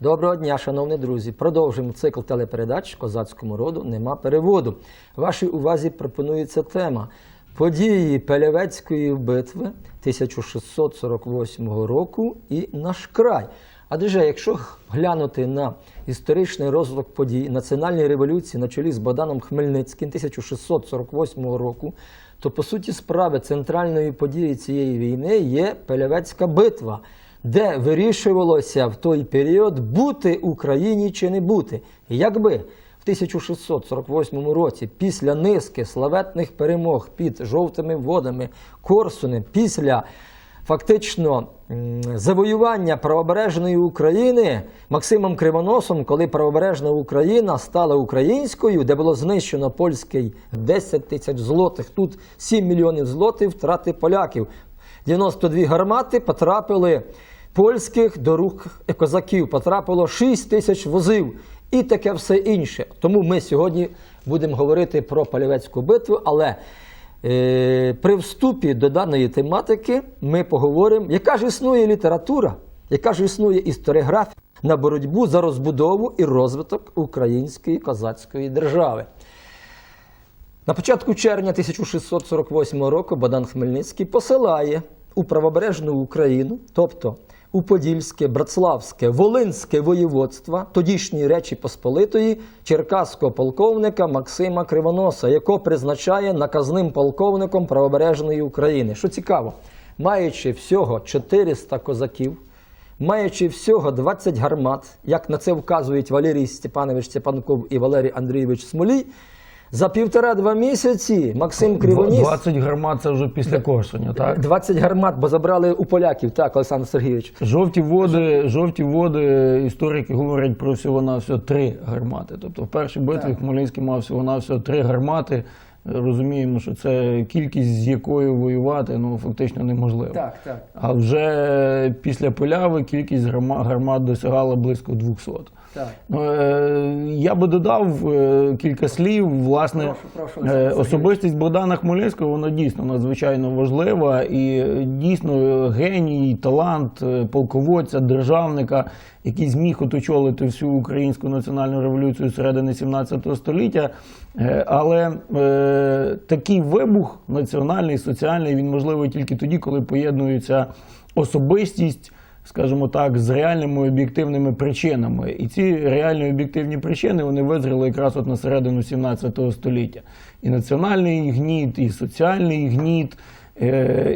Доброго дня, шановні друзі. Продовжуємо цикл телепередач козацькому роду нема переводу. Вашій увазі пропонується тема події Пелевецької битви 1648 року і наш край. Адже якщо глянути на історичний розвиток подій національної революції на чолі з Богданом Хмельницьким 1648 року, то по суті справи центральною подією цієї війни є Пелевецька битва, де вирішувалося в той період бути Україні чи не бути. Якби в 1648 році, після низки славетних перемог під жовтими водами Корсуни, після фактично завоювання правобережної України Максимом Кривоносом, коли правобережна Україна стала українською, де було знищено польський 10 тисяч злотих, тут 7 мільйонів злотих втрати поляків. 92 гармати потрапили польських до рук козаків, потрапило 6 тисяч возів і таке все інше. Тому ми сьогодні будемо говорити про Полівецьку битву, але е, при вступі до даної тематики ми поговоримо, яка ж існує література, яка ж існує історіографія на боротьбу за розбудову і розвиток української козацької держави. На початку червня 1648 року Богдан Хмельницький посилає у правобережну Україну, тобто Подільське, Братславське, Волинське воєводство тодішньої Речі Посполитої черкаського полковника Максима Кривоноса, якого призначає наказним полковником правобережної України. Що цікаво, маючи всього 400 козаків, маючи всього 20 гармат, як на це вказують Валерій Степанович Степанков і Валерій Андрійович Смолій, за півтора-два місяці Максим Кривоніс 20 гармат це вже після Корсуня, так? 20 гармат, бо забрали у поляків, так, Олександр Сергійович. Жовті води, жовті води, історики говорять про всього-навсього три гармати. Тобто в першій битві Хмельницький мав всього-навсього три гармати. Розуміємо, що це кількість, з якою воювати ну, фактично неможливо. Так, так. А вже після поляви кількість гарма- гармат досягала близько 200. Так. Ну, е, Я би додав е, кілька слів. Власне, Прошу, прошу, е, особистість Богдана Хмельницького вона дійсно надзвичайно важлива і дійсно геній, талант полководця, державника, який зміг оточолити всю українську національну революцію середини 17 століття. Е, Але е, такий вибух національний, соціальний, він можливий тільки тоді, коли поєднується особистість скажімо так, з реальними об'єктивними причинами. І ці реальні об'єктивні причини вони визріли якраз от на середину 17 століття. І національний гніт, і соціальний гніт,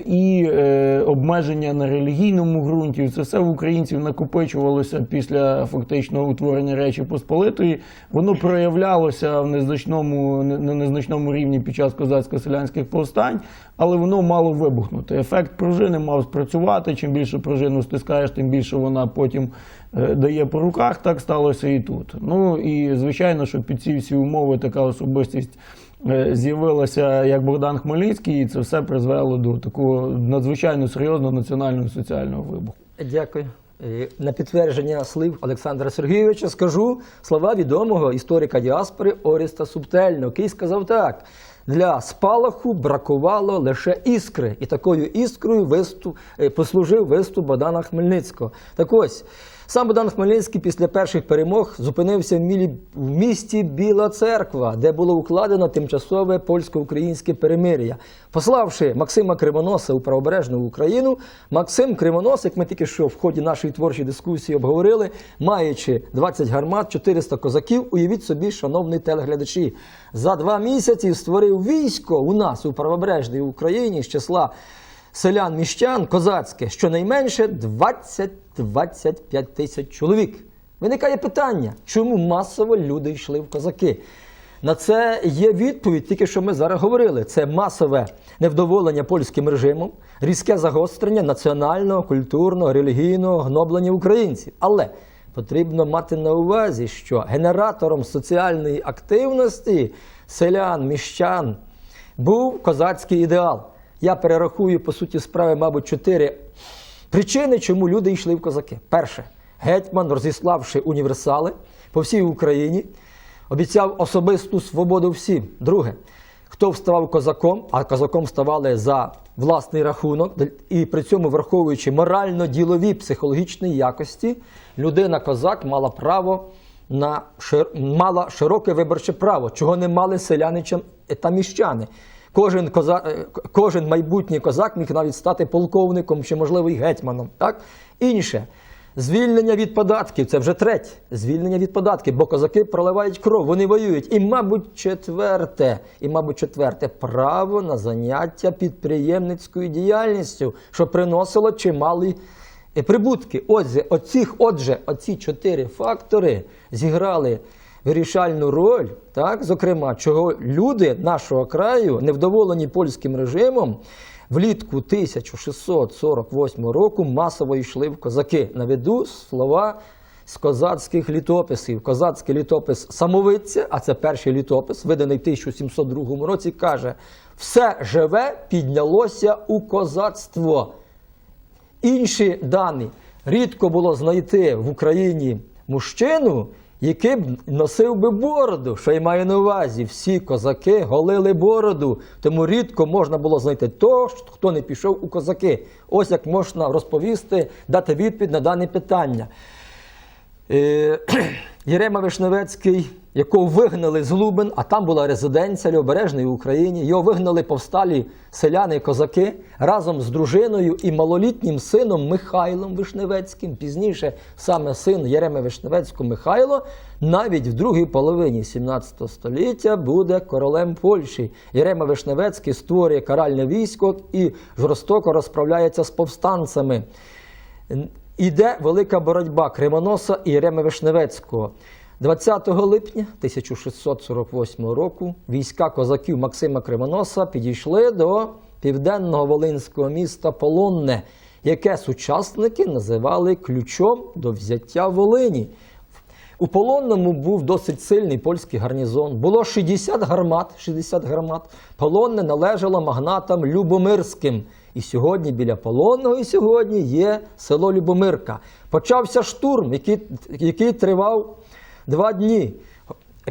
і е, обмеження на релігійному ґрунті. Це все в українців накопичувалося після фактично утворення Речі Посполитої. Воно проявлялося в незначному, на незначному рівні під час козацько-селянських повстань, але воно мало вибухнути. Ефект пружини мав спрацювати. Чим більше пружину стискаєш, тим більше вона потім е, дає по руках. Так сталося і тут. Ну і звичайно, що під ці всі умови така особистість. Е, З'явилася як Богдан Хмельницький, і це все призвело до такого надзвичайно серйозного національного соціального вибуху. Дякую. Е, На підтвердження слів Олександра Сергійовича скажу слова відомого історика діаспори Оріста Субтельного, який сказав так: для спалаху бракувало лише іскри, і такою іскрою виступ, е, послужив виступ Богдана Хмельницького. Так ось. Сам Богдан Хмельницький після перших перемог зупинився в, мілі, в місті Біла Церква, де було укладено тимчасове польсько-українське перемир'я. Пославши Максима Кривоноса у правобережну Україну, Максим Кривонос, як ми тільки що в ході нашої творчої дискусії обговорили, маючи 20 гармат, 400 козаків, уявіть собі, шановні телеглядачі, за два місяці створив військо у нас у правобережній Україні з числа селян міщан козацьке, щонайменше 20-25 тисяч чоловік. Виникає питання, чому масово люди йшли в козаки? На це є відповідь, тільки що ми зараз говорили. Це масове невдоволення польським режимом, різке загострення національного, культурного, релігійного гноблення українців. Але потрібно мати на увазі, що генератором соціальної активності селян, міщан був козацький ідеал. Я перерахую по суті справи, мабуть, чотири причини, чому люди йшли в козаки. Перше, гетьман, розіславши універсали по всій Україні, обіцяв особисту свободу всім. Друге, хто вставав козаком, а козаком ставали за власний рахунок, і при цьому враховуючи морально-ділові психологічні якості, людина козак мала право на шир- мала широке виборче право, чого не мали селяни та міщани. Кожен, коза, е, кожен майбутній козак міг навіть стати полковником чи, можливо, і гетьманом. Так? Інше. Звільнення від податків це вже третє. Звільнення від податків, бо козаки проливають кров, вони воюють. І, мабуть, четверте, і, мабуть, четверте право на заняття підприємницькою діяльністю, що приносило чималі е, прибутки. Отже, оцих, отже, оці чотири фактори зіграли вирішальну роль, так, зокрема, чого люди нашого краю, невдоволені польським режимом, влітку 1648 року масово йшли в козаки. Наведу слова з козацьких літописів. Козацький літопис самовидця, а це перший літопис, виданий в 1702 році, каже: все живе піднялося у козацтво. Інші дані рідко було знайти в Україні мужчину, який б носив би бороду, що я маю на увазі. Всі козаки голили бороду, тому рідко можна було знайти того, хто не пішов у козаки. Ось як можна розповісти, дати відповідь на дане питання. Е, Єрема Вишневецький, якого вигнали з Лубен, а там була резиденція Лівобережної Україні. Його вигнали повсталі селяни, козаки разом з дружиною і малолітнім сином Михайлом Вишневецьким. Пізніше саме син Єреми Вишневецького Михайло навіть в другій половині 17 століття буде королем Польщі. Єрема Вишневецький створює каральне військо і жорстоко розправляється з повстанцями. Іде велика боротьба Кривоноса і Єреми Вишневецького. 20 липня 1648 року війська козаків Максима Кривоноса підійшли до південного волинського міста Полонне, яке сучасники називали ключом до взяття Волині. У Полонному був досить сильний польський гарнізон. Було 60 гармат. 60 гармат. Полонне належало магнатам Любомирським. І сьогодні біля Полонного і сьогодні є село Любомирка. Почався штурм, який, який тривав два дні.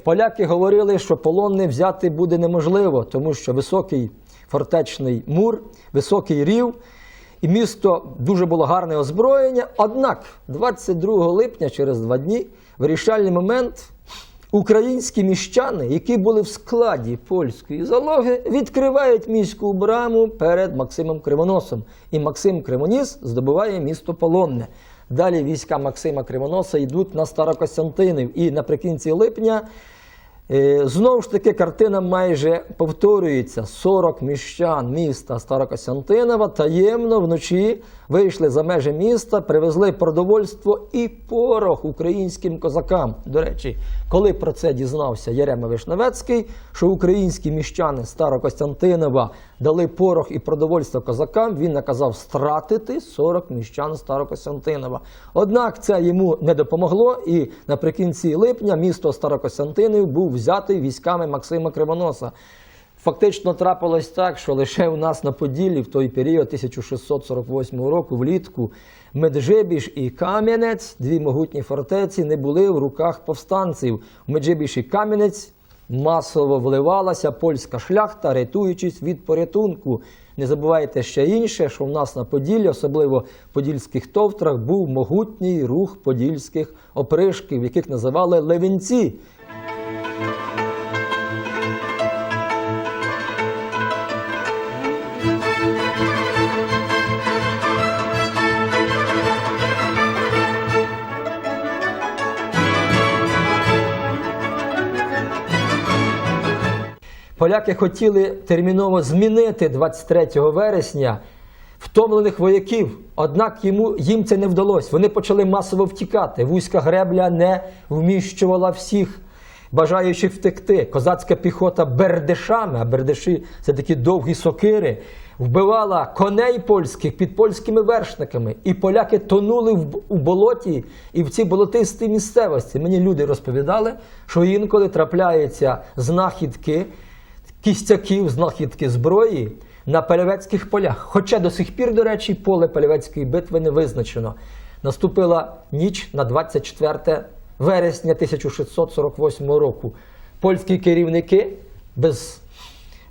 Поляки говорили, що полонне взяти буде неможливо, тому що високий фортечний мур, високий рів, і місто дуже було гарне озброєння. Однак, 22 липня, через два дні, вирішальний момент, українські міщани, які були в складі польської залоги, відкривають міську браму перед Максимом Кривоносом. І Максим Кривоніс здобуває місто Полонне. Далі війська Максима Кривоноса йдуть на Старокостянтинів. І наприкінці липня Знову ж таки, картина майже повторюється. 40 міщан міста Старокостянтинова таємно вночі вийшли за межі міста, привезли продовольство і порох українським козакам. До речі, коли про це дізнався Ярема Вишневецький, що українські міщани Старокостянтинова дали порох і продовольство козакам, він наказав стратити 40 міщан Старокостянтинова. Однак це йому не допомогло, і наприкінці липня місто Старокостянтинів був взятий військами Максима Кривоноса. Фактично трапилось так, що лише у нас на Поділлі в той період 1648 року, влітку, Меджибіж і Кам'янець, дві могутні фортеці, не були в руках повстанців. В Меджибіж і Кам'янець масово вливалася польська шляхта, рятуючись від порятунку. Не забувайте ще інше, що в нас на Поділлі, особливо в подільських товтрах, був могутній рух подільських опришків, яких називали левінці. Поляки хотіли терміново змінити 23 вересня втомлених вояків, однак йому, їм це не вдалося. Вони почали масово втікати. Вузька гребля не вміщувала всіх бажаючих втекти. Козацька піхота бердешами, а бердеші це такі довгі сокири, вбивала коней польських під польськими вершниками. І поляки тонули в, у болоті і в цій болотистій місцевості. Мені люди розповідали, що інколи трапляються знахідки кістяків, знахідки зброї на Пелевецьких полях. Хоча до сих пір, до речі, поле Пелевецької битви не визначено. Наступила ніч на 24 вересня 1648 року. Польські керівники без,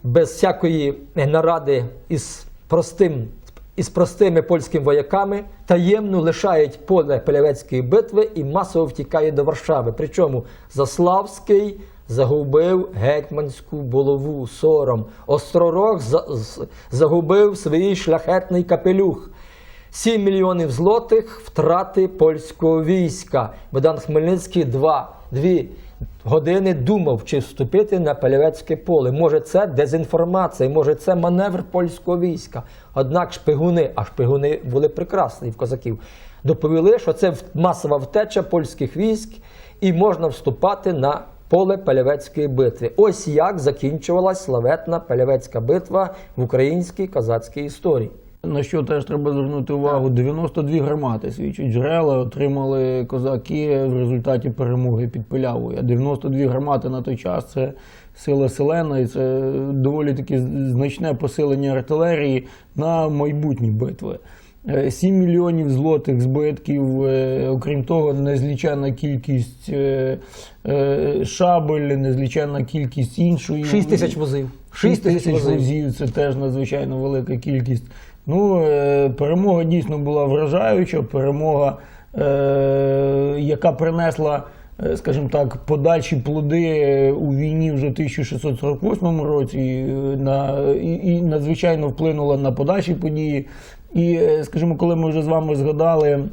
без всякої наради із простим, із простими польськими вояками таємно лишають поле Пелявецької битви і масово втікає до Варшави. Причому Заславський загубив гетьманську булаву сором. Остророг загубив свій шляхетний капелюх. 7 мільйонів злотих втрати польського війська. Богдан Хмельницький два, дві години думав, чи вступити на Пелевецьке поле. Може, це дезінформація, може, це маневр польського війська. Однак шпигуни, а шпигуни були прекрасні в козаків, доповіли, що це масова втеча польських військ і можна вступати на поле Пелевецької битви. Ось як закінчувалась славетна Пелевецька битва в українській козацькій історії. На що теж треба звернути увагу, 92 гармати свідчать джерела отримали козаки в результаті перемоги під Пилявою. А 92 гармати на той час це сила селена, і це доволі таки значне посилення артилерії на майбутні битви. Е, 7 мільйонів злотих збитків, е, окрім того, незліченна кількість е, е, шабель, незліченна кількість іншої. 6 тисяч возив. 6 тисяч возів це теж надзвичайно велика кількість. Ну, е, перемога дійсно була вражаюча. Перемога, е, яка принесла, е, скажімо так, подальші плоди у війні вже в 1648 році, е, на, і надзвичайно вплинула на подальші події. І, е, скажімо, коли ми вже з вами згадали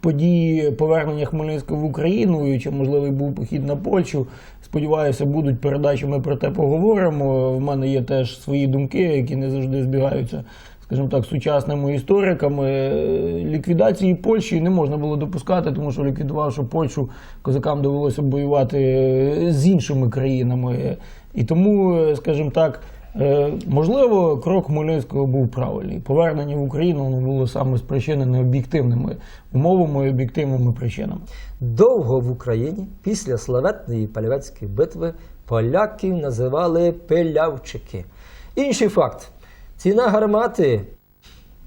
події повернення Хмельницького в Україну, і чи можливий був похід на Польщу. Сподіваюся, будуть передачі. Ми про те поговоримо. В мене є теж свої думки, які не завжди збігаються, скажімо так, сучасними істориками. Е, Ліквідації Польщі не можна було допускати, тому що ліквідувавши Польщу, козакам довелося воювати з іншими країнами. І тому, е, скажімо так. Е, Можливо, крок Хмельницького був правильний. Повернення в Україну воно було саме спричинене об'єктивними умовами і об'єктивними причинами. Довго в Україні після славетної Палявецької битви поляків називали пилявчики. Інший факт: ціна гармати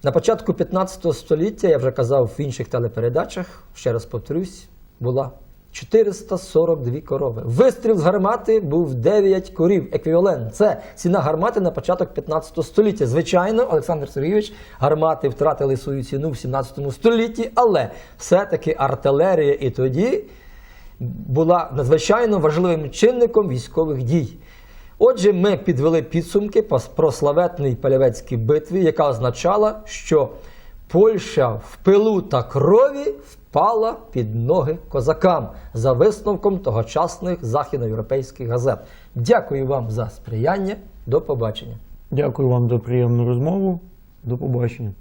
на початку 15 століття, я вже казав в інших телепередачах, ще раз повторюсь, була 442 корови. Вистріл з гармати був 9 корів. Еквівалент. Це ціна гармати на початок 15 століття. Звичайно, Олександр Сергійович, гармати втратили свою ціну в 17 столітті, але все-таки артилерія і тоді була надзвичайно важливим чинником військових дій. Отже, ми підвели підсумки про славетній Палявецькій битві, яка означала, що Польща в пилу та крові впала під ноги козакам за висновком тогочасних західноєвропейських газет. Дякую вам за сприяння. До побачення. Дякую вам за приємну розмову. До побачення.